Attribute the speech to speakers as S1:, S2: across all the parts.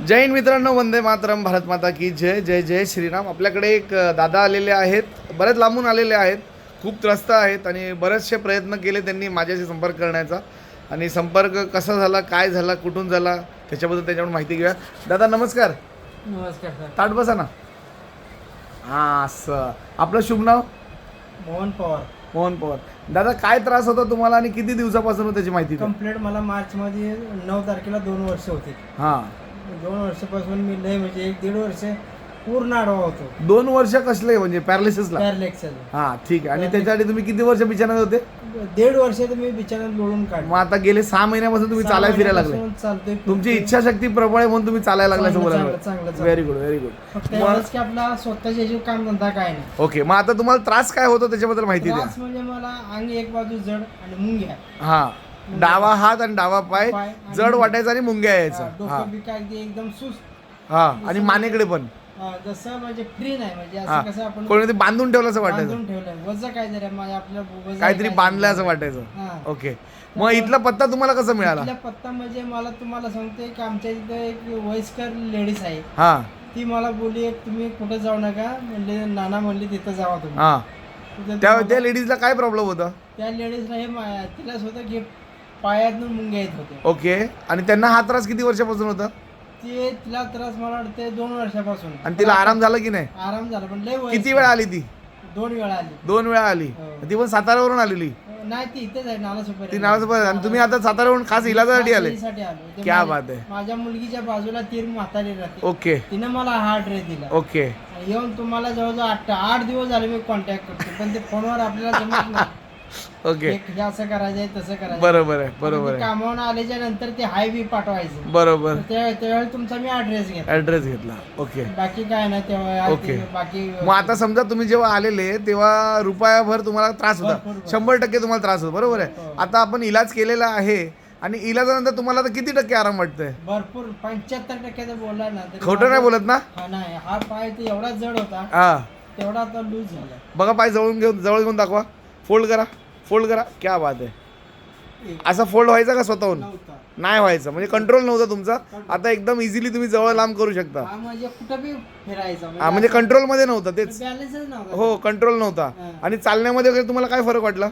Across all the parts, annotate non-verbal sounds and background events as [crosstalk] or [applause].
S1: जय हिंद मित्रांनो वंदे मातरम भारत माता की जय जय जय श्रीराम. आपल्याकडे एक दादा आलेले आहेत. बरेच लांबून आलेले आहेत. खूप त्रस्त आहेत आणि बरेचसे प्रयत्न केले त्यांनी माझ्याशी संपर्क करण्याचा. आणि संपर्क कसा झाला काय झाला कुठून झाला त्याच्याबद्दल त्याच्याकडून माहिती घेऊया. दादा नमस्कार.
S2: नमस्कार सर.
S1: ताट बसा ना. हां असं. आपलं शुभ नाव?
S2: मोहन पवार.
S1: मोहन पवार. दादा काय त्रास होता तुम्हाला आणि किती दिवसापासून त्याची माहिती.
S2: कंप्लेंट मला मार्चमध्ये नऊ तारखेला दोन वर्ष होते.
S1: हां.
S2: दोन वर्षापासून मी लय म्हणजे एक दीड वर्ष पूर्ण आडवा होतो.
S1: दोन वर्ष कसले म्हणजे पॅरालिसिसला? हां ठीक आहे. आणि त्याच्यासाठी तुम्ही किती वर्ष बिछाण्यात होते?
S2: दीड वर्ष तर मी बिचारात लोळून काढलो.
S1: मग आता गेले सहा महिन्यापासून तुम्ही चालायला फिरायला लागले.
S2: चालतोय
S1: तुमची इच्छाशक्ती प्रबळ आहे म्हणून तुम्ही चालायला लागला असं
S2: चांगलं,
S1: बोलायला
S2: चांगलं, चांगलं.
S1: व्हेरी गुड व्हेरी
S2: फक्त
S1: गुड
S2: एवढंच की आपला स्वतःच्या जीव काम धंदा काय नाही.
S1: ओके मग आता तुम्हाला त्रास काय होतो त्याच्याबद्दल माहिती द्या.
S2: त्रास म्हणजे मला अंग एक बाजू जड आणि मुंग्या.
S1: हा. डावा हात आणि डावा पाय
S2: पाय आणि
S1: जड वाटायचा आणि मुंग्या यायचा.
S2: हा, डोकं बिका अगदी एकदम सुस्त.
S1: हा आणि मानेकडे पण.
S2: हा, जसं म्हणजे फ्री नाही म्हणजे
S1: हा.
S2: असं कसं आपण
S1: बांधून ठेवलं असं वाटायचं.
S2: बांधून वज माझ्या वजन
S1: काहीतरी
S2: काय
S1: बांधलं असं
S2: हा.
S1: वाटायचं. ओके. मग इथला पत्ता तुम्हाला कसा मिळाला?
S2: पत्ता म्हणजे मला तुम्हाला सांगते की आमच्या इथं एक वयस्कर लेडीज आहे.
S1: हा.
S2: ती मला बोलली "एक तुम्ही कुठं जाऊ नका. म्हणले नाना म्हणली तिथं जावा तुम्ही.
S1: हा.
S2: तिथं
S1: त्या
S2: तुम्हाला-
S1: लेडीजला काय प्रॉब्लेम होता?
S2: त्या लेडीजला हे मा- तिलाच होतं की पायातून मुंग्या येत होते
S1: ओके. आणि त्यांना हा त्रास किती वर्षापासून होता?
S2: ते तिला त्रास मला वाटते दोन वर्षापासून.
S1: आणि तिला आराम झाला की नाही?
S2: आराम झाला पण लय वयस्कर.
S1: किती वेळा आली ती?
S2: दोन वेळा आली.
S1: दोन वेळा आली.
S2: हो.
S1: ती पण साताऱ्यावरून आलेली.
S2: नाही ती इथेच आहे नाला सुपर
S1: ती नावाचं आणि तुम्ही आता साताऱ्यावरून खास इलाजासाठी आले.
S2: साठी आलो. ते
S1: क्या
S2: माझ्या-
S1: बात आहे.
S2: माझ्या मुलगीच्या बाजूला तीन म्हातारी राहते.
S1: ओके.
S2: तिने मला हा ड्रेस दिला.
S1: ओके.
S2: येऊन तुम्हाला जवळजवळ आठ आठ दिवस झाले मी कॉन्टॅक्ट करतो पण ते फोनवर आपल्याला जमत नाही.
S1: ओके.
S2: हे- हे असं करायचंय तसं करायचं
S1: बरोबर आहे बरोबर आहे.
S2: कामावून आल्याच्यानंतर ते हाय बी पाठवायचं.
S1: बरोबर.
S2: त्या- त्यावेळी तुमचा मी ऍड्रेस घेतला.
S1: ऍड्रेस घेतला. ओके.
S2: बाकी काय नाही तेव्हा
S1: ओके.
S2: बाकी
S1: मग आता समजा तुम्ही जेव्हा आलेले तेव्हा रुपयाभर तुम्हाला त्रास होता. शंभर टक्के तुम्हाला त्रास होतो बरोबर आहे.
S2: हो.
S1: आता आपण इलाज केलेला आहे आणि इलाजानंतर तुम्हाला आता किती टक्के आराम वाटतंय?
S2: भरपूर पंच्याहत्तर टक्क्याचं बोलला ना तरी
S1: खोटं नाही बोलत ना?
S2: हा नाही हा पाय ते एवढा जड होता
S1: हा.
S2: तेवढा आता लूज झाला.
S1: बघा पाय जवळून घेऊन जवळ घेऊन दाखवा. फोल्ड करा. फोल्ड करा. क्या बात आहे. असा फोल्ड व्हायचा का स्वतःहून? नाही व्हायचं. म्हणजे कंट्रोल नव्हता तुमचा. आता एकदम इझिली तुम्ही जवळ लांब करू शकता.
S2: हा म्हणजे कुठं बी फिरायचा.
S1: हा म्हणजे कंट्रोलमध्ये नव्हतं तेच. हो कंट्रोल नव्हता.
S2: हा.
S1: आणि चालण्यामध्ये वगैरे तुम्हाला काय फरक वाटला?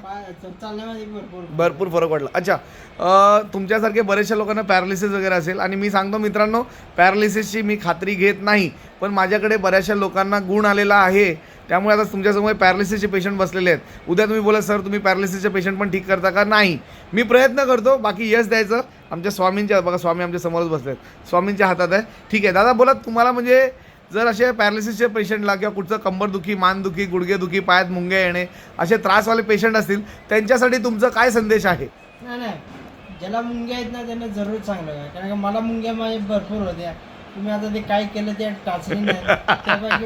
S2: भरपूर
S1: फरक वाटला. अच्छा तुमच्यासारखे बरेचशा लोकांना पॅरालिसिस वगैरे असेल. आणि मी सांगतो मित्रांनो पॅरालिसिसची मी खात्री घेत नाही पण माझ्याकडे बऱ्याचशा लोकांना गुण आलेला आहे. त्यामुळे आता तुमच्यासमोर पॅरालिसिसचे पेशंट बसलेले आहेत. उद्या तुम्ही बोला सर तुम्ही पॅरालिसिसचे पेशंट पण ठीक करता का? नाही. मी प्रयत्न करतो बाकी यश द्यायचं. आमच्या स्वामींच्या बघा स्वामी आमच्या समोरच बसले आहेत स्वामींच्या हातात आहे. ठीक आहे दादा बोला तुम्हाला म्हणजे जर असे पॅरालिसिसचे पेशंटला किंवा कुठचं कंबरदुखी मानदुखी गुडघेदुखी पायात मुंग्या येणे असे त्रासवाले पेशंट असतील त्यांच्यासाठी तुमचा काय संदेश आहे?
S2: नाही नाही. ज्याला मुंग्या आहेत ना त्यांना जरूर चांगलं आहे. कारण का मला मुंग्या माझ्या भरपूर होत्या. तुम्ही आता ते काय केलं ते टाचणी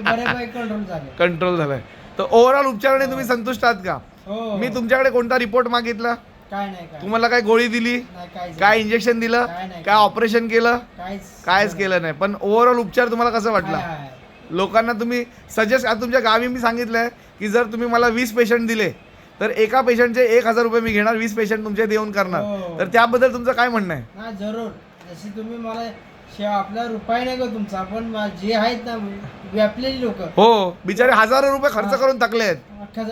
S2: बऱ्यापैकी कंट्रोल झाले.
S1: कंट्रोल झालाय. तर ओव्हरऑल उपचाराने तुम्ही संतुष्ट आहात का?
S2: हो.
S1: मी तुमच्याकडे कोणता रिपोर्ट मागितला?
S2: काय नाही काय
S1: तुम्हाला काय गोळी दिली?
S2: नाही काय
S1: इंजेक्शन दिलं?
S2: काय
S1: ऑपरेशन केलं? कायच केलं नाही. पण ओव्हरऑल उपचार तुम्हाला कसं वाटला. लोकांना तुम्ही सजेस्ट आता तुमच्या गावी मी सांगितलंय की जर तुम्ही मला वीस पेशंट दिले तर एका पेशंटचे एक हजार रुपये मी घेणार वीस पेशंट तुमचे देऊन करणार.
S2: हो.
S1: तर त्याबद्दल तुमचं काय म्हणणं आहे?
S2: जरूर. जशी तुम्ही मला आपला रुपये नाही का तुमचा पण मा- जे आहेत ना व्यापलेली लोक.
S1: हो बिचारे हजारो रुपये खर्च करून थकले आहेत.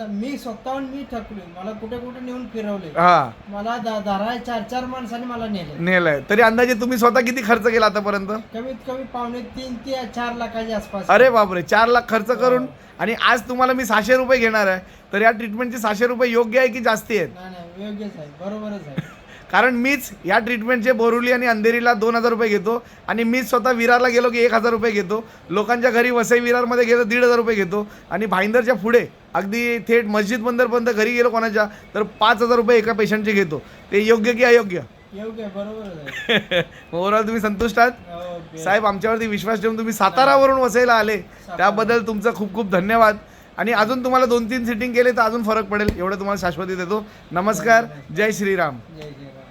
S2: मी स्वतःहून मी थकलोय मला कुठे कुठे नेऊन फिरवले.
S1: हा.
S2: मला दा- दारा चार चार माणसाने मला नेले.
S1: नेलंय तरी अंदाजे तुम्ही स्वतः किती खर्च केला आतापर्यंत?
S2: कमीत कमी पावणे तीन ते चार लाखाच्या आसपास.
S1: अरे बापरे चार लाख खर्च करून? आणि आज तुम्हाला मी सहाशे रुपये घेणार आहे तर या ट्रीटमेंटचे सहाशे रुपये योग्य आहे की जास्ती आहेत?
S2: नाही नाही योग्यच आहे बरोबरच आहे.
S1: कारण मीच या ट्रीटमेंटचे बोरुली आणि अंधेरीला दोन हजार रुपये घेतो आणि मीच स्वतः विरारला गेलो की एक हजार रुपये घेतो. लोकांच्या घरी वसई विरारमध्ये गेलो दीड हजार रुपये घेतो. आणि भाईंदरच्या पुढे अगदी थेट मस्जिद बंदरपर्यंत घरी गेलो कोणाच्या तर पाच हजार रुपये एका पेशंटचे घेतो. ते योग्य की अयोग्य?
S2: आहे. [laughs]
S1: ओव्हरऑल तुम्ही संतुष्ट आहात?
S2: हो,
S1: साहेब आमच्यावरती विश्वास ठेवून तुम्ही सातारावरून वसईला आले. त्याबद्दल तुमचं खूप खूप धन्यवाद. आणि अजून तुम्हाला दोन तीन सिटिंग केले तर अजून फरक पडेल. एवढं तुम्हाला शाश्वती देतो नमस्कार. जय श्रीराम.
S2: जय जय राम.